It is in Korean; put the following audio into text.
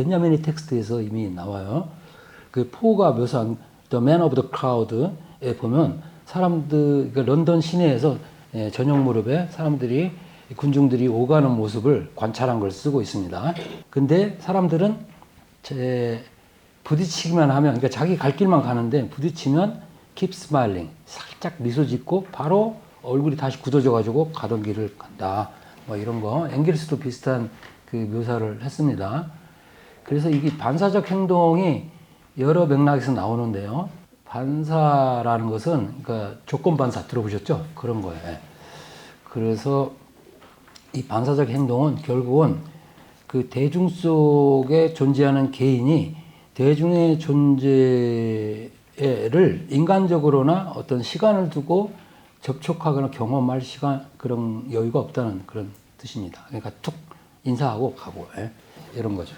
벤jamin의 텍스트에서 이미 나와요. 그 포가 묘사한 The Man of the Crowd에 보면 사람들 그 런던 시내에서 예, 저녁 무렵에 사람들이 군중들이 오가는 모습을 관찰한 걸 쓰고 있습니다. 근데 사람들은 제 부딪히기만 하면 그러니까 자기 갈 길만 가는데 부딪히면 keep smiling 살짝 미소 짓고 바로 얼굴이 다시 굳어져 가지고 가던 길을 간다. 뭐 이런 거 앵겔스도 비슷한 그 묘사를 했습니다. 그래서 이게 반사적 행동이 여러 맥락에서 나오는데요. 반사라는 것은 그러니까 조건 반사 들어보셨죠? 그런 거예요. 예. 그래서 이 반사적 행동은 결국은 그 대중 속에 존재하는 개인이 대중의 존재를 인간적으로나 어떤 시간을 두고 접촉하거나 경험할 시간 그런 여유가 없다는 그런 뜻입니다. 그러니까 툭 인사하고 가고 예. 이런 거죠.